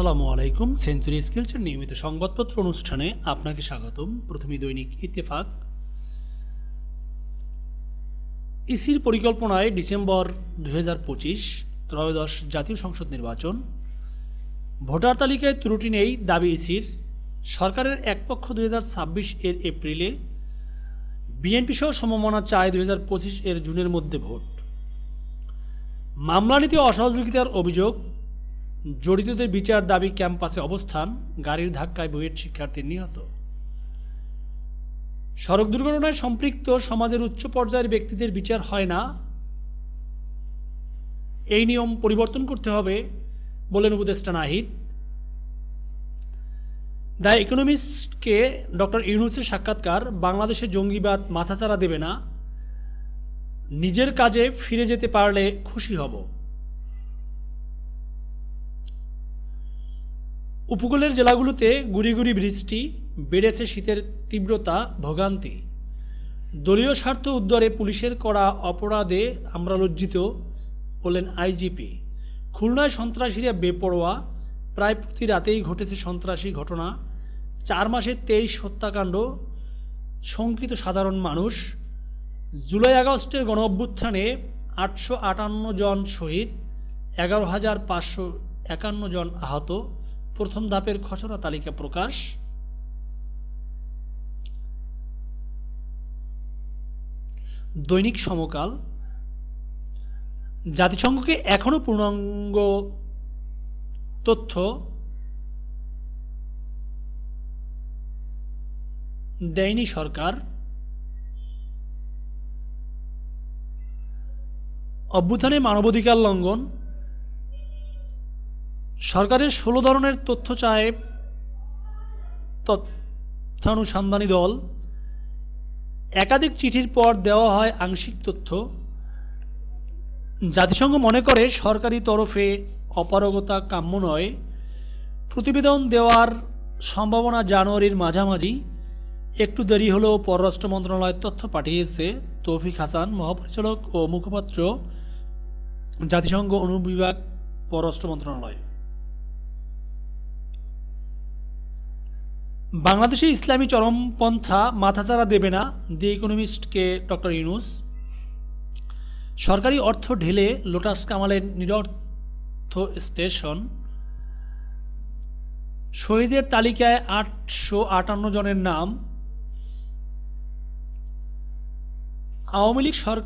আসসালামু আলাইকুম। সেঞ্চুরি স্কিলসের নিয়মিত সংবাদপত্র অনুষ্ঠানে আপনাকে স্বাগতম। প্রথমে দৈনিক ইত্তেফাক। ইসির পরিকল্পনায় ডিসেম্বর দু হাজার পঁচিশ, ত্রয়োদশ জাতীয় সংসদ নির্বাচন। ভোটার তালিকায় ত্রুটি নেই দাবি ইসির। সরকারের একপক্ষ দুই হাজার ছাব্বিশ এর এপ্রিলে বিএনপি সহ সমমনা চায় দুই হাজার পঁচিশ এর জুনের মধ্যে ভোট। মামলা নীতি অসহযোগিতার অভিযোগ জড়িতদের বিচার দাবি ক্যাম্পাসে অবস্থান, গাড়ির ধাক্কায় বুয়েট শিক্ষার্থী নিহত। সড়ক দুর্ঘটনায় সম্পৃক্ত সমাজের উচ্চ পর্যায়ের ব্যক্তিদের বিচার হয় না। এই নিয়ম পরিবর্তন করতে হবে বলেন উপদেষ্টা নাহিদ। দ্য ইকোনমিস্টকে ডক্টর ইউনুসের সাক্ষাৎকার বাংলাদেশে জঙ্গিবাদ মাথাচাড়া দেবে না। নিজের কাজে ফিরে যেতে পারলে খুশি হব। উপকূলের জেলাগুলোতে গুড়ি গুড়ি বৃষ্টি, বেড়েছে শীতের তীব্রতা, ভোগান্তি। দলীয় স্বার্থ উদ্ধারে পুলিশের করা অপরাধে আমরা লজ্জিত বললেন আইজিপি। খুলনায় সন্ত্রাসীরা বেপরোয়া, প্রায় প্রতি রাতেই ঘটেছে সন্ত্রাসী ঘটনা। চার মাসে তেইশ হত্যাকাণ্ড, শঙ্কিত সাধারণ মানুষ। জুলাই আগস্টের গণ অভ্যুত্থানে আটশো আটান্ন জন শহীদ, এগারো হাজার পাঁচশো একান্ন জন আহত। প্রথম ধাপের খসড়া তালিকা প্রকাশ। দৈনিক সমকাল। জাতিসংঘকে এখনও পূর্ণাঙ্গ তথ্য দেয়নি সরকার। অভ্যুত্থানে মানবাধিকার লঙ্ঘন। সরকারের ষোলো ধরনের তথ্য চায় তথ্যানুসন্ধানী দল। একাধিক চিঠির পর দেওয়া হয় আংশিক তথ্য। জাতিসংঘ মনে করে সরকারি তরফে অপারগতা কাম্য নয়। প্রতিবেদন দেওয়ার সম্ভাবনা জানুয়ারির মাঝামাঝি। একটু দেরি হলেও পররাষ্ট্র মন্ত্রণালয় তথ্য পাঠিয়েছে। তৌফিক হাসান, মহাপরিচালক ও মুখপাত্র জাতিসংঘ অনুবিভাগ পররাষ্ট্র মন্ত্রণালয়। বাংলাদেশে ইসলামী চরমপন্থা মাথাচাড়া দেবে না দি ইকোনমিস্টকে ডক্টর ইউনুস। সরকারি অর্থ ঢেলে লোটাস কামালের নিরর্থ স্টেশন। শহীদের তালিকায় আটশো আটান্ন জনের নাম। আওয়ামী লীগ সর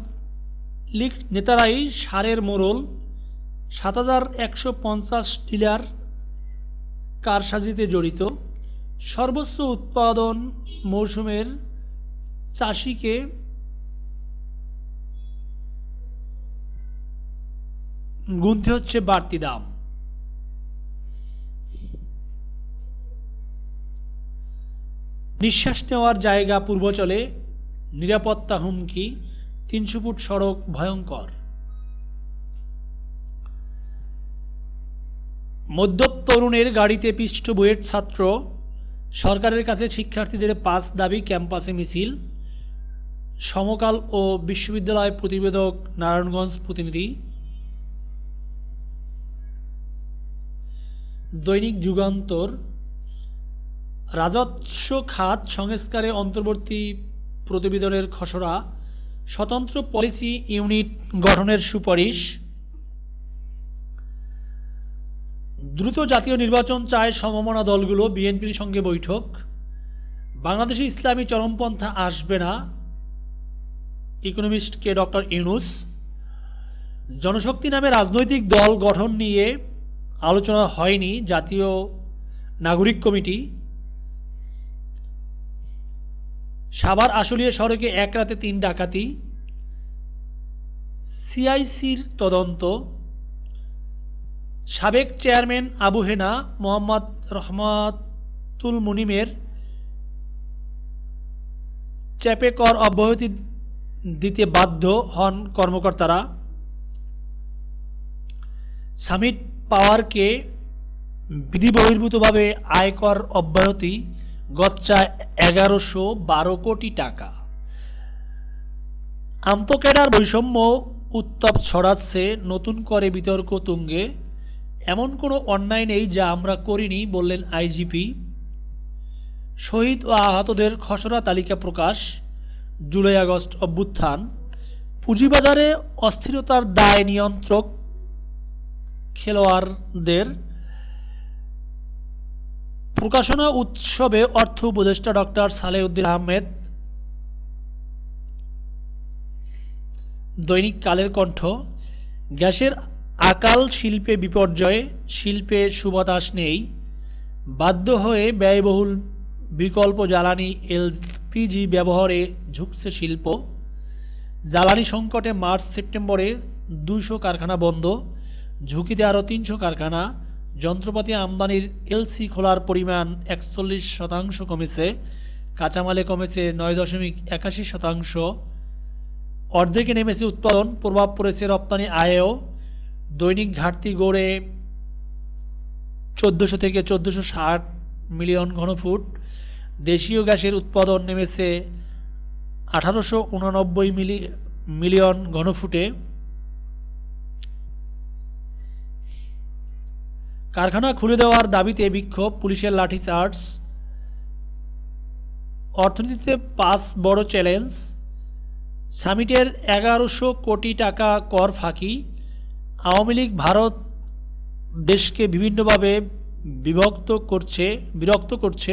লীগ নেতারাই সারের মোড়ল। সাত হাজার একশো পঞ্চাশ ডিলার কারসাজিতে জড়িত। সর্বোচ্চ উৎপাদন মৌসুমের চাষিকে গুনতে হচ্ছে বাড়তি দাম। নিঃশ্বাস নেওয়ার জায়গা পূর্বচলে নিরাপত্তা হুমকি, তিনশো ফুট সড়ক ভয়ঙ্কর। মধ্যপ তরুণের গাড়িতে পিষ্ট বুয়েট ছাত্র সরকারের কাছে শিক্ষার্থীদের পাঁচ দাবি ক্যাম্পাসে মিছিল, সমকাল ও বিশ্ববিদ্যালয় প্রতিবেদক নারায়ণগঞ্জ প্রতিনিধি, দৈনিক যুগান্তর, রাজস্ব খাত সংস্কারে অন্তর্বর্তী প্রতিবেদনের খসড়া, স্বতন্ত্র পলিসি ইউনিট গঠনের সুপারিশ দ্রুত জাতীয় নির্বাচন চায় সমমনা দলগুলো, বিএনপির সঙ্গে বৈঠক। বাংলাদেশে ইসলামী চরমপন্থা আসবে না, ইকোনমিস্টকে ডক্টর ইউনুস। জনশক্তি নামে রাজনৈতিক দল গঠন নিয়ে আলোচনা হয়নি জাতীয় নাগরিক কমিটি। সাভার আশুলিয়া সড়কে এক রাতে তিন ডাকাতি। সিআইসির তদন্ত। সাবেক চেয়ারম্যান আবু হেনা মোহাম্মদ রহমাতুল মুনিমের চ্যাপে কর অব্যাহতি দিতে বাধ্য হন কর্মকর্তারা। সামিট পাওয়ারকে বিধিবহির্ভূতভাবে আয়কর অব্যাহতি গচ্চা এগারোশো বারো কোটি টাকা। আন্তঃক্যাডার বৈষম্য উত্তাপ ছড়াচ্ছে, নতুন করে বিতর্ক তুঙ্গে। এমন কোনো অন্যায় নেই যা আমরা করিনি, বললেন আইজিপি। শহীদ ও আহতদের খসড়া তালিকা প্রকাশ, জুলাই আগস্ট অভ্যুত্থান। পুঁজিবাজারে অস্থিরতার দায় নিয়ন্ত্রক খেলোয়াড়দের। প্রকাশনা উৎসবে অর্থ উপদেষ্টা ডক্টর সালেউদ্দিন আহমেদ। দৈনিক কালের কণ্ঠ, গ্যাসের আকাল শিল্পে বিপর্যয়ে, শিল্পে সুবাতাস নেই। বাধ্য হয়ে ব্যয়বহুল বিকল্প জ্বালানি এলপিজি ব্যবহারে ঝুঁকছে শিল্প। জ্বালানি সংকটে মার্চ সেপ্টেম্বরে দুশো কারখানা বন্ধ, ঝুঁকিতে আরও তিনশো কারখানা, যন্ত্রপাতি আমদানির এলসি খোলার পরিমাণ একচল্লিশ শতাংশ কমেছে, কাঁচামালে কমেছে নয় দশমিক একাশি শতাংশ। অর্ধেকে নেমেছে উৎপাদন, প্রভাব পড়েছে রপ্তানি আয়েও। দৈনিক ঘাটতি গড়ে চোদ্দোশো থেকে চোদ্দোশো ষাট মিলিয়ন ঘনফুট। দেশীয় গ্যাসের উৎপাদন নেমেছে আঠারোশো উননব্বই মিলি, মিলিয়ন ঘনফুটে। কারখানা খুলে দেওয়ার দাবিতে বিক্ষোভ, পুলিশের লাঠিচার্জ। অর্থনীতিতে পাঁচ বড় চ্যালেঞ্জ। সামিটের এগারোশো কোটি টাকা কর ফাঁকি। আওয়ামী লীগ ভারত দেশকে বিভিন্নভাবে বিভক্ত করছে, বিরক্ত করছে।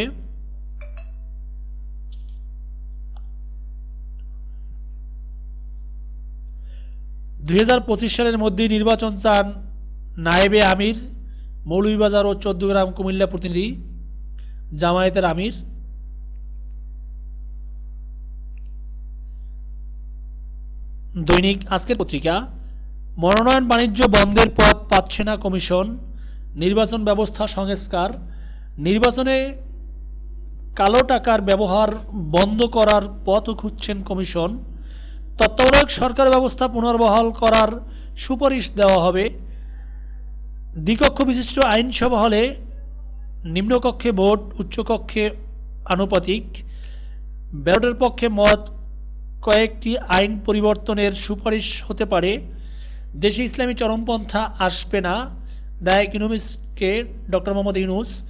দু হাজার পঁচিশ সালের মধ্যেই নির্বাচন চান নায়েবে আমির, মৌলভীবাজার ও চৌদ্দগ্রাম কুমিল্লা প্রতিনিধি জামায়াতের আমির। দৈনিক আজকের পত্রিকা মনোনয়ন বাণিজ্য বন্ধের পথ পাচ্ছে না কমিশন, নির্বাচন ব্যবস্থা সংস্কার, নির্বাচনে কালো টাকার ব্যবহার বন্ধ করার পথ খুঁজছেন কমিশন, তত্ত্বাবধায়ক সরকার ব্যবস্থা পুনর্বহাল করার সুপারিশ দেওয়া হবে, দ্বিকক্ষ বিশিষ্ট আইনসভা হলে নিম্নকক্ষে ভোট, উচ্চকক্ষে আনুপাতিক, ব্যালটের পক্ষে মত কয়েকটি আইন পরিবর্তনের সুপারিশ হতে পারে। দেশে ইসলামী চরমপন্থা আসবে না। দ্য ইকোনমিস্টকে ডক্টর মোহাম্মদ ইউনুস।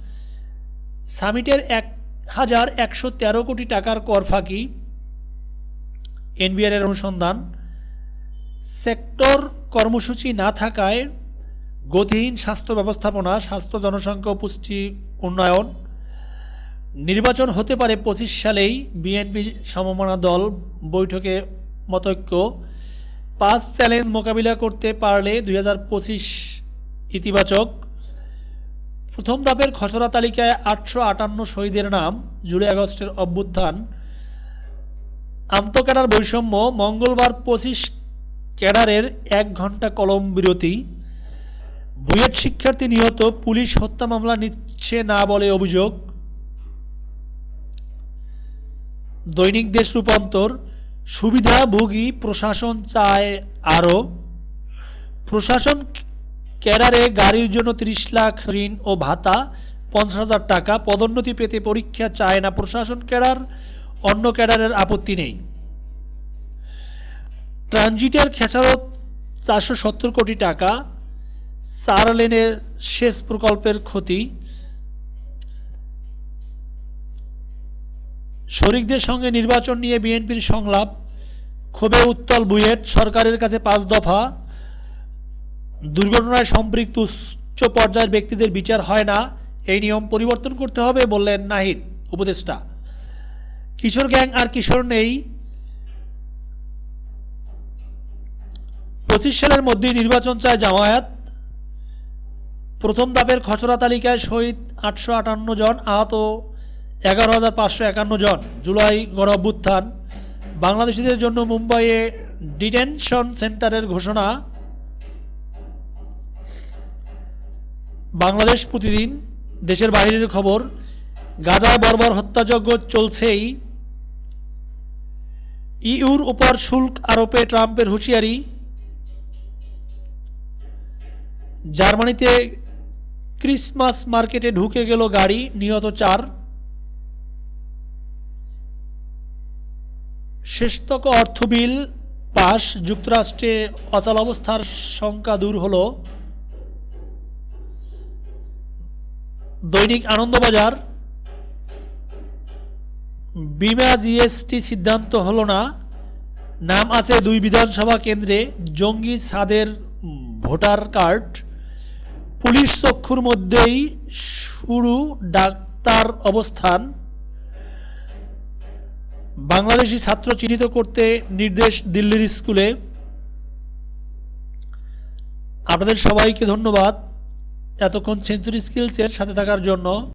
সামিটের এক হাজার একশো তেরো কোটি টাকার কর ফাঁকি। এনবিআর এর অনুসন্ধান। সেক্টর কর্মসূচি না থাকায় গতিহীন স্বাস্থ্য ব্যবস্থাপনা, স্বাস্থ্য জনসংখ্যা পুষ্টি উন্নয়ন। নির্বাচন হতে পারে পঁচিশ সালেই বিএনপি সমমনা দল বৈঠকে মতৈক্য। পাঁচ চ্যালেঞ্জ মোকাবিলা করতে পারলে দু হাজার পঁচিশ ইতিবাচক। প্রথম ধাপের খসড়া তালিকায় আটশো আটান্ন শহীদের নাম জুলাই আগস্টের অভ্যুত্থান। আন্তঃক্যাডার বৈষম্য, মঙ্গলবার পঁচিশ ক্যাডারের এক ঘণ্টা কলম বিরতি। বুয়েট শিক্ষার্থী নিহত, পুলিশ হত্যা মামলা নিচ্ছে না বলে অভিযোগ। দৈনিক দেশ রূপান্তর সুবিধাভোগী প্রশাসন চায় আরও। প্রশাসন ক্যাডারে গাড়ির জন্য তিরিশ লাখ ঋণ ও ভাতা, পঞ্চাশ হাজার টাকা। পদোন্নতি পেতে পরীক্ষা চায় না প্রশাসন ক্যাডার, অন্য ক্যাডারের আপত্তি নেই। ট্রানজিটের খেসারত চারশো সত্তর কোটি টাকা। চার লেনের শেষ প্রকল্পের ক্ষতি। শরিকদের সঙ্গে নির্বাচন নিয়ে বিএনপির সংলাপ। ক্ষোভে উত্তল বুয়েট সরকারের কাছে পাঁচ দফা। দুর্ঘটনায় সম্পৃক্ত উচ্চ পর্যায়ের ব্যক্তিদের বিচার হয় না, এই নিয়ম পরিবর্তন করতে হবে বললেন নাহিদ, উপদেষ্টা। কিশোর গ্যাং আর কিশোর নেই। পঁচিশ সালের মধ্যে নির্বাচন চায় জামায়াত। প্রথম ধাপের খসড়া তালিকায় শহীদ আটশো আটান্ন জন, আহত এগারো হাজার পাঁচশো একান্ন জন। জুলাই গণ বাংলাদেশিদের জন্য মুম্বাইয়ে ডিটেনশন সেন্টারের ঘোষণা। বাংলাদেশ প্রতিদিন দেশের বাইরের খবর গাজায় বর্বর হত্যাযজ্ঞ চলছেই। ইউর উপর শুল্ক আরোপে ট্রাম্পের হুঁশিয়ারি। জার্মানিতে ক্রিসমাস মার্কেটে ঢুকে গেল গাড়ি, নিহত চার। শেষতক অর্থ বিল পাশ যুক্তরাষ্ট্রে অচল অবস্থার শঙ্কা দূর হল। দৈনিক আনন্দবাজার, বিমা জিএসটি সিদ্ধান্ত হল না। নাম আছে দুই বিধানসভা কেন্দ্রে, জঙ্গি সাদের ভোটার কার্ড। পুলিশ চক্ষুর মধ্যেই শুরু ডাক্তার অবস্থান। বাংলাদেশি ছাত্র চিহ্নিত করতে নির্দেশ দিল্লির স্কুলে। আপনাদের সবাইকে ধন্যবাদ এতক্ষণ সেঞ্চুরি স্কিলসের সাথে থাকার জন্য।